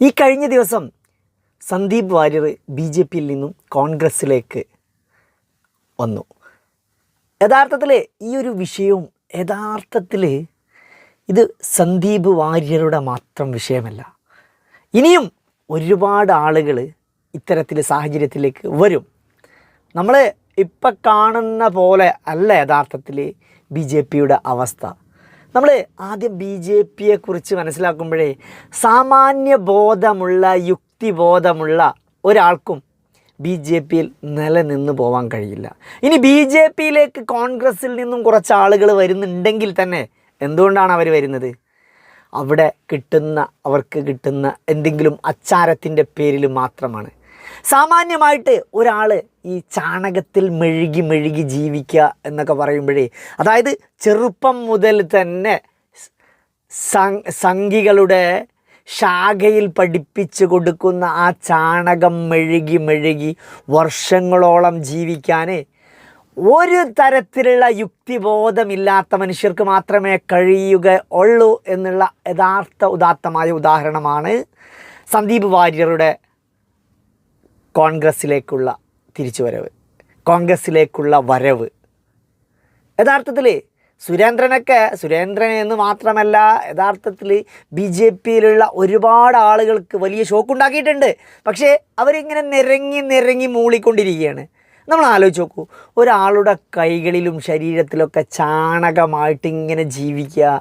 ഈ കഴിഞ്ഞ ദിവസം സന്ദീപ് വാര്യർ ബി ജെ പിയിൽ നിന്നും കോൺഗ്രസ്സിലേക്ക് വന്നു. യഥാർത്ഥത്തിൽ ഈ ഒരു വിഷയവും യഥാർത്ഥത്തിൽ ഇത് സന്ദീപ് വാര്യരുടെ മാത്രം വിഷയമല്ല. ഇനിയും ഒരുപാട് ആളുകൾ ഇത്തരത്തിൽ സാഹചര്യത്തിലേക്ക് വരും. നമ്മൾ ഇപ്പം കാണുന്ന പോലെ അല്ല യഥാർത്ഥത്തിൽ ബി ജെ പിയുടെ അവസ്ഥ. നമ്മൾ ആദ്യം ബി ജെ പിയെ കുറിച്ച് മനസ്സിലാക്കുമ്പോഴേ സാമാന്യ ബോധമുള്ള യുക്തിബോധമുള്ള ഒരാൾക്കും ബി ജെ പിയിൽ നിലനിന്ന് പോകാൻ കഴിയില്ല. ഇനി ബി ജെ പിയിലേക്ക് കോൺഗ്രസിൽ നിന്നും കുറച്ച് ആളുകൾ വരുന്നുണ്ടെങ്കിൽ തന്നെ എന്തുകൊണ്ടാണ് അവർ വരുന്നത്? അവിടെ കിട്ടുന്ന അവർക്ക് കിട്ടുന്ന എന്തെങ്കിലും അച്ചാരത്തിന്റെ പേരിൽ മാത്രമാണ്. സാമാന്യമായിട്ട് ഒരാൾ ഈ ചാണകത്തിൽ മെഴുകി മെഴുകി ജീവിക്കുക എന്നൊക്കെ പറയുമ്പോഴേ അതായത് ചെറുപ്പം മുതൽ തന്നെ സംഘികളുടെ ശാഖയിൽ പഠിപ്പിച്ചു കൊടുക്കുന്ന ആ ചാണകം മെഴുകി മെഴുകി വർഷങ്ങളോളം ജീവിക്കാൻ ഒരു തരത്തിലുള്ള യുക്തിബോധമില്ലാത്ത മനുഷ്യർക്ക് മാത്രമേ കഴിയുക ഉള്ളൂ എന്നുള്ള യഥാർത്ഥ ഉദാത്തമായ ഉദാഹരണമാണ് സന്ദീപ് വാര്യരുടെ കോൺഗ്രസ്സിലേക്കുള്ള തിരിച്ചുവരവ് കോൺഗ്രസ്സിലേക്കുള്ള വരവ്. യഥാർത്ഥത്തിൽ സുരേന്ദ്രനൊക്കെ സുരേന്ദ്രൻ എന്ന് മാത്രമല്ല യഥാർത്ഥത്തിൽ ബി ജെ പിയിലുള്ള ഒരുപാട് ആളുകൾക്ക് വലിയ ഷോക്ക് ഉണ്ടാക്കിയിട്ടുണ്ട് പക്ഷേ അവരിങ്ങനെ നിരങ്ങി നിരങ്ങി മൂളിക്കൊണ്ടിരിക്കുകയാണ്. നമ്മൾ ആലോചിച്ച് നോക്കൂ ഒരാളുടെ കൈകളിലും ശരീരത്തിലൊക്കെ ചാണകമായിട്ട് ഇങ്ങനെ ജീവിക്കുക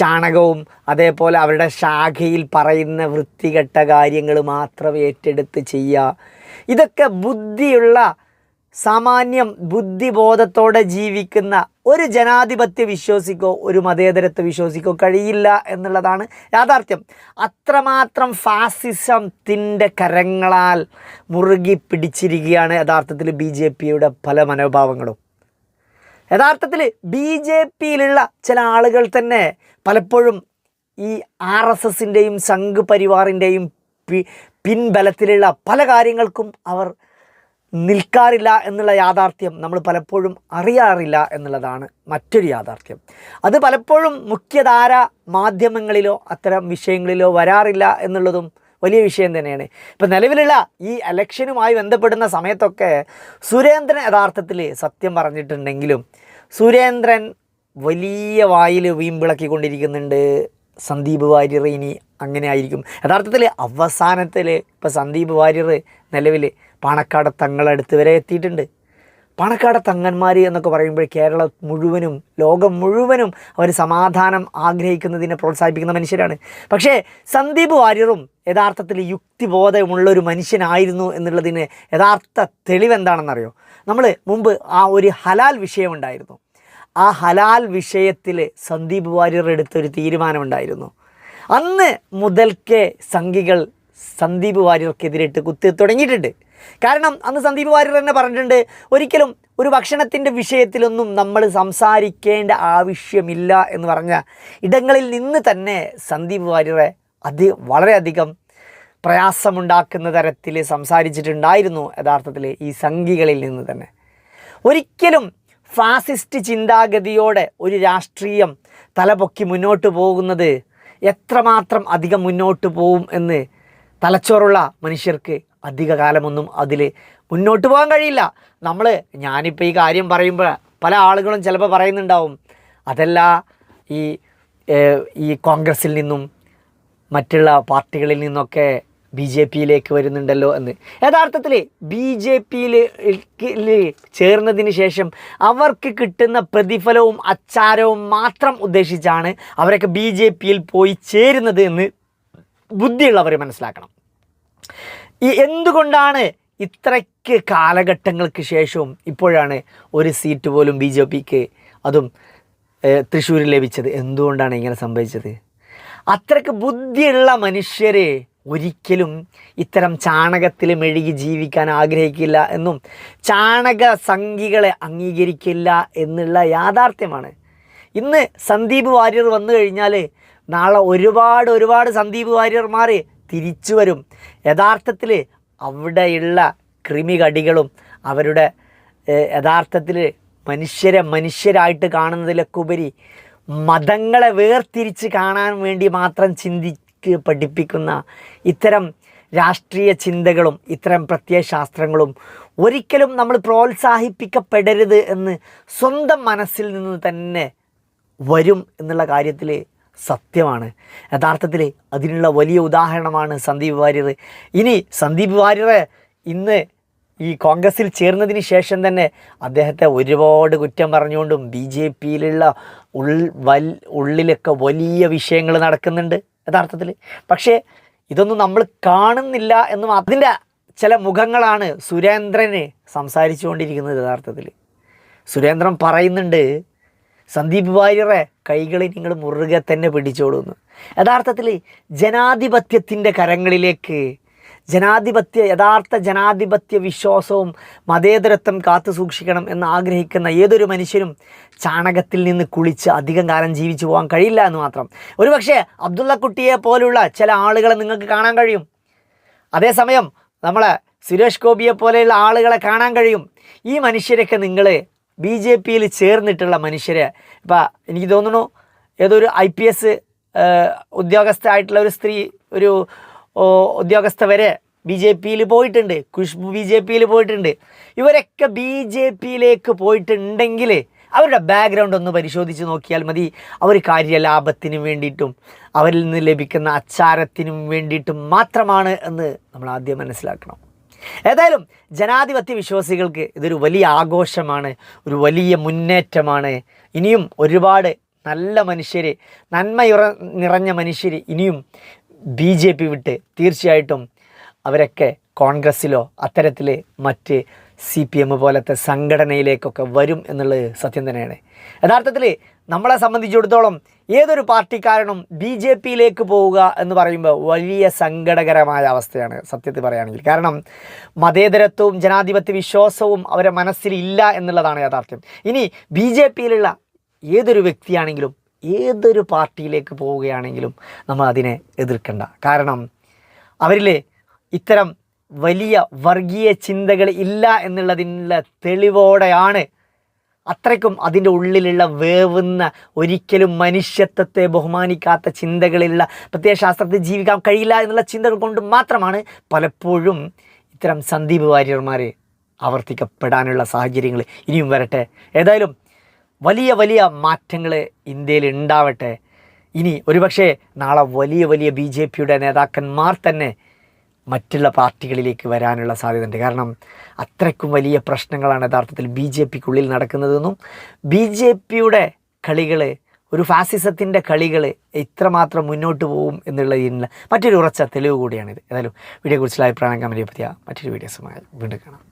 ചാണകവും അതേപോലെ അവരുടെ ശാഖയിൽ പറയുന്ന വൃത്തികെട്ട കാര്യങ്ങൾ മാത്രം ഏറ്റെടുത്ത് ചെയ്യുക ഇതൊക്കെ ബുദ്ധിയുള്ള സാമാന്യം ബുദ്ധിബോധത്തോടെ ജീവിക്കുന്ന ഒരു ജനാധിപത്യ വിശ്വാസിക്കോ ഒരു മതേതരത്വ വിശ്വാസിക്കോ കഴിയില്ല എന്നുള്ളതാണ് യാഥാർത്ഥ്യം. അത്രമാത്രം ഫാസിസം ഫാസിസത്തിന്റെ കരങ്ങളാൽ മുറുകി പിടിച്ചിരിക്കുകയാണ് യഥാർത്ഥത്തിൽ ബി ജെ പിയുടെ പല മനോഭാവങ്ങളും. യഥാർത്ഥത്തിൽ ബി ജെ പിയിലുള്ള ചില ആളുകൾ തന്നെ പലപ്പോഴും ഈ ആർ എസ് എസിന്റെയും സംഘ് പരിവാറിന്റെയും പിൻബലത്തിലുള്ള പല കാര്യങ്ങൾക്കും അവർ നിൽക്കാറില്ല എന്നുള്ള യാഥാർത്ഥ്യം നമ്മൾ പലപ്പോഴും അറിയാറില്ല എന്നുള്ളതാണ് മറ്റൊരു യാഥാർത്ഥ്യം. അത് പലപ്പോഴും മുഖ്യധാര മാധ്യമങ്ങളിലോ അത്തരം വിഷയങ്ങളിലോ വരാറില്ല എന്നുള്ളതും വലിയ വിഷയം തന്നെയാണ്. ഇപ്പം നിലവിലുള്ള ഈ ഇലക്ഷനുമായി ബന്ധപ്പെടുന്ന സമയത്തൊക്കെ സുരേന്ദ്രൻ യഥാർത്ഥത്തിൽ സത്യം പറഞ്ഞിട്ടുണ്ടെങ്കിലും സുരേന്ദ്രൻ വലിയ വായിൽ വീമ്പിളക്കിക്കൊണ്ടിരിക്കുന്നുണ്ട്. സന്ദീപ് വാര്യർ ഇനി അങ്ങനെ ആയിരിക്കും യഥാർത്ഥത്തിൽ അവസാനത്തിൽ ഇപ്പോൾ സന്ദീപ് വാര്യർ നിലവിൽ പാണക്കാട് തങ്ങളടുത്ത് വരെ എത്തിയിട്ടുണ്ട്. പാണക്കാട് തങ്ങന്മാർ എന്നൊക്കെ പറയുമ്പോൾ കേരളം മുഴുവനും ലോകം മുഴുവനും അവർ സമാധാനം ആഗ്രഹിക്കുന്നതിനെ പ്രോത്സാഹിപ്പിക്കുന്ന മനുഷ്യരാണ്. പക്ഷേ സന്ദീപ് വാര്യറും യഥാർത്ഥത്തിൽ യുക്തിബോധമുള്ള ഒരു മനുഷ്യനായിരുന്നു എന്നുള്ളതിന് യഥാർത്ഥ തെളിവെന്താണെന്നറിയോ? നമ്മൾ മുമ്പ് ആ ഒരു ഹലാൽ വിഷയമുണ്ടായിരുന്നു. ആ ഹലാൽ വിഷയത്തിൽ സന്ദീപ് വാര്യർ എടുത്തൊരു തീരുമാനമുണ്ടായിരുന്നു. അന്ന് മുതൽക്കേ സംഘികൾ സന്ദീപ് വാര്യർക്കെതിരിട്ട് കുത്തി തുടങ്ങിയിട്ടുണ്ട്. കാരണം അന്ന് സന്ദീപ് വാര്യർ തന്നെ പറഞ്ഞിട്ടുണ്ട് ഒരിക്കലും ഒരു ഭക്ഷണത്തിന്റെ വിഷയത്തിലൊന്നും നമ്മൾ സംസാരിക്കേണ്ട ആവശ്യമില്ല എന്ന് പറഞ്ഞ ഇടങ്ങളിൽ നിന്ന് തന്നെ സന്ദീപ് വാര്യറെ അത് വളരെയധികം പ്രയാസമുണ്ടാക്കുന്ന തരത്തിൽ സംസാരിച്ചിട്ടുണ്ടായിരുന്നു യഥാർത്ഥത്തിൽ ഈ സംഘികളിൽ നിന്ന് തന്നെ. ഒരിക്കലും ഫാസിസ്റ്റ് ചിന്താഗതിയോടെ ഒരു രാഷ്ട്രീയം തലപൊക്കി മുന്നോട്ട് പോകുന്നത് എത്രമാത്രം അധികം മുന്നോട്ട് പോവും എന്ന് തലച്ചോറുള്ള മനുഷ്യർക്ക് അധിക കാലമൊന്നും അതിൽ മുന്നോട്ട് പോകാൻ കഴിയില്ല. നമ്മൾ ഞാനിപ്പോൾ ഈ കാര്യം പറയുമ്പോൾ പല ആളുകളും ചിലപ്പോൾ പറയുന്നുണ്ടാവും അതല്ല ഈ ഈ കോൺഗ്രസിൽ നിന്നും മറ്റുള്ള പാർട്ടികളിൽ നിന്നൊക്കെ ബി ജെ പിയിലേക്ക് വരുന്നുണ്ടല്ലോ എന്ന്. യഥാർത്ഥത്തിൽ ബി ജെ പിയിൽ ചേർന്നതിന് ശേഷം അവർക്ക് കിട്ടുന്ന പ്രതിഫലവും അച്ചാരവും മാത്രം ഉദ്ദേശിച്ചാണ് അവരൊക്കെ ബി ജെ പിയിൽ പോയി ചേരുന്നത് എന്ന് ബുദ്ധിയുള്ളവർ മനസ്സിലാക്കണം. ഈ എന്തുകൊണ്ടാണ് ഇത്രയ്ക്ക് കാലഘട്ടങ്ങൾക്ക് ശേഷവും ഇപ്പോഴാണ് ഒരു സീറ്റ് പോലും ബി ജെ പിക്ക് അതും തൃശ്ശൂരിൽ ലഭിച്ചത്? എന്തുകൊണ്ടാണ് ഇങ്ങനെ സംഭവിച്ചത്? അത്രയ്ക്ക് ബുദ്ധിയുള്ള മനുഷ്യർ ഒരിക്കലും ഇത്തരം ചാണകത്തിൽ മെഴുകി ജീവിക്കാൻ ആഗ്രഹിക്കില്ല എന്നും ചാണക സംഖികളെ അംഗീകരിക്കില്ല എന്നുള്ള യാഥാർത്ഥ്യമാണ്. ഇന്ന് സന്ദീപ് വാര്യർ വന്നു കഴിഞ്ഞാൽ നാളെ ഒരുപാട് ഒരുപാട് സന്ദീപ് വാര്യർമാർ തിരിച്ചു വരും. യഥാർത്ഥത്തിൽ അവിടെയുള്ള കൃമികടികളും അവരുടെ യഥാർത്ഥത്തിൽ മനുഷ്യരെ മനുഷ്യരായിട്ട് കാണുന്നതിലൊക്കെ ഉപരി മതങ്ങളെ വേർതിരിച്ച് കാണാൻ വേണ്ടി മാത്രം ചിന്തിക്കുന്ന കുട്ടികൾക്ക് പഠിപ്പിക്കുന്ന ഇത്തരം രാഷ്ട്രീയ ചിന്തകളും ഇത്തരം പ്രത്യയശാസ്ത്രങ്ങളും ഒരിക്കലും നമ്മൾ പ്രോത്സാഹിപ്പിക്കപ്പെടരുത് എന്ന് സ്വന്തം മനസ്സിൽ നിന്ന് തന്നെ വരും എന്നുള്ള കാര്യത്തിൽ സത്യമാണ്. യഥാർത്ഥത്തിൽ അതിനുള്ള വലിയ ഉദാഹരണമാണ് സന്ദീപ് വാര്യർ. ഇനി സന്ദീപ് വാര്യർ ഇന്ന് ഈ കോൺഗ്രസിൽ ചേർന്നതിന് ശേഷം തന്നെ അദ്ദേഹത്തെ ഒരുപാട് കുറ്റം പറഞ്ഞുകൊണ്ടും ബി ജെ പിയിലുള്ള ഉൾ വൽ ഉള്ളിലൊക്കെ വലിയ വിഷയങ്ങൾ നടക്കുന്നുണ്ട്. യഥാർത്ഥത്തിൽ പക്ഷേ ഇതൊന്നും നമ്മൾ കാണുന്നില്ല എന്ന് അതിന്റെ ചില മുഖങ്ങളാണ് സുരേന്ദ്രന് സംസാരിച്ചുകൊണ്ടിരിക്കുന്നത് യഥാർത്ഥത്തിൽ സുരേന്ദ്രൻ പറയുന്നുണ്ട് സന്ദീപ് വാര്യറെ കൈകളിൽ നിങ്ങൾ മുറുകെ തന്നെ പിടിച്ചോളൂ എന്ന് യഥാർത്ഥത്തിൽ ജനാധിപത്യത്തിന്റെ കരങ്ങളിലേക്ക് ജനാധിപത്യ യഥാർത്ഥ ജനാധിപത്യ വിശ്വാസവും മതേതരത്വം കാത്തു സൂക്ഷിക്കണം എന്ന് ആഗ്രഹിക്കുന്ന ഏതൊരു മനുഷ്യനും ചാണകത്തിൽ നിന്ന് കുളിച്ച് അധികം കാലം ജീവിച്ചു പോകാൻ കഴിയില്ല എന്ന് മാത്രം. ഒരുപക്ഷെ അബ്ദുള്ള കുട്ടിയെ പോലുള്ള ചില ആളുകളെ നിങ്ങൾക്ക് കാണാൻ കഴിയും. അതേസമയം നമ്മളെ സുരേഷ് ഗോപിയെ പോലെയുള്ള ആളുകളെ കാണാൻ കഴിയും. ഈ മനുഷ്യരൊക്കെ നിങ്ങൾ ബി ജെ പിയിൽ ചേർന്നിട്ടുള്ള മനുഷ്യരെ. ഇപ്പോൾ എനിക്ക് തോന്നുന്നു ഏതൊരു ഐ പി എസ് ഉദ്യോഗസ്ഥ ആയിട്ടുള്ള ഒരു സ്ത്രീ ഒരു ഉദ്യോഗസ്ഥ വരെ ബി ജെ പിയിൽ പോയിട്ടുണ്ട്. ഖുഷ്ബു ബി ജെ പിയിൽ പോയിട്ടുണ്ട്. ഇവരൊക്കെ ബി ജെ പിയിലേക്ക് പോയിട്ടുണ്ടെങ്കിൽ അവരുടെ ബാക്ക്ഗ്രൗണ്ട് ഒന്ന് പരിശോധിച്ച് നോക്കിയാൽ മതി. അവർ കാര്യലാഭത്തിനും വേണ്ടിയിട്ടും അവരിൽ നിന്ന് ലഭിക്കുന്ന അച്ചാരത്തിനും വേണ്ടിയിട്ടും മാത്രമാണ് എന്ന് നമ്മൾ ആദ്യം മനസ്സിലാക്കണം. ഏതായാലും ജനാധിപത്യ വിശ്വാസികൾക്ക് ഇതൊരു വലിയ ആഘോഷമാണ് ഒരു വലിയ മുന്നേറ്റമാണ്. ഇനിയും ഒരുപാട് നല്ല മനുഷ്യർ നന്മയുറ നിറഞ്ഞ മനുഷ്യർ ഇനിയും ബി ജെ പി വിട്ട് തീർച്ചയായിട്ടും അവരൊക്കെ കോൺഗ്രസ്സിലോ അത്തരത്തിൽ മറ്റ് സി പി എം പോലത്തെ സംഘടനയിലേക്കൊക്കെ വരും എന്നുള്ളത് സത്യം തന്നെയാണ്. യഥാർത്ഥത്തിൽ നമ്മളെ സംബന്ധിച്ചിടത്തോളം ഏതൊരു പാർട്ടിക്കാരനും ബി ജെ പിയിലേക്ക് പോവുക എന്ന് പറയുമ്പോൾ വലിയ സങ്കടകരമായ അവസ്ഥയാണ് സത്യത്തിൽ പറയുകയാണെങ്കിൽ. കാരണം മതേതരത്വവും ജനാധിപത്യ വിശ്വാസവും അവരെ മനസ്സിലില്ല എന്നുള്ളതാണ് യാഥാർത്ഥ്യം ഇനി ബി ജെ പിയിലുള്ള ഏതൊരു വ്യക്തിയാണെങ്കിലും ഏതൊരു പാർട്ടിയിലേക്ക് പോവുകയാണെങ്കിലും നമ്മൾ അതിനെ എതിർക്കണ്ട. കാരണം അവരിൽ ഇത്തരം വലിയ വർഗീയ ചിന്തകൾ ഇല്ല എന്നുള്ളതിനുള്ള തെളിവോടെയാണ് അത്രയ്ക്കും അതിന്റെ ഉള്ളിലുള്ള വേവുന്ന ഒരിക്കലും മനുഷ്യത്വത്തെ ബഹുമാനിക്കാത്ത ചിന്തകളിലുള്ള പ്രത്യയശാസ്ത്രത്തിൽ ജീവിക്കാൻ കഴിയില്ല എന്നുള്ള ചിന്തകൾ കൊണ്ട് മാത്രമാണ് പലപ്പോഴും ഇത്തരം സന്ദീപ് വാര്യർമാർ ആവർത്തിക്കപ്പെടാനുള്ള സാഹചര്യങ്ങൾ ഇനിയും വരട്ടെ. ഏതായാലും വലിയ വലിയ മാറ്റങ്ങൾ ഇന്ത്യയിൽ ഉണ്ടാവട്ടെ ഇനി ഒരുപക്ഷെ നാളെ വലിയ വലിയ ബി ജെ പിയുടെ നേതാക്കന്മാർ തന്നെ മറ്റുള്ള പാർട്ടികളിലേക്ക് വരാനുള്ള സാധ്യതയുണ്ട്. കാരണം അത്രയ്ക്കും വലിയ പ്രശ്നങ്ങളാണ് യഥാർത്ഥത്തിൽ ബി ജെ പിക്കുള്ളിൽ നടക്കുന്നതെന്നും ബി ജെ പിയുടെ കളികൾ ഒരു ഫാസിസത്തിന്റെ കളികൾ ഇത്രമാത്രം മുന്നോട്ട് പോകും എന്നുള്ളതിനുള്ള മറ്റൊരു ഉറച്ച തെളിവ് കൂടിയാണിത്. ഏതായാലും വീഡിയോയെക്കുറിച്ചുള്ള അഭിപ്രായം കമന്റ് പറ്റിയ മറ്റൊരു വീഡിയോസുമായി വീണ്ടും കാണാം.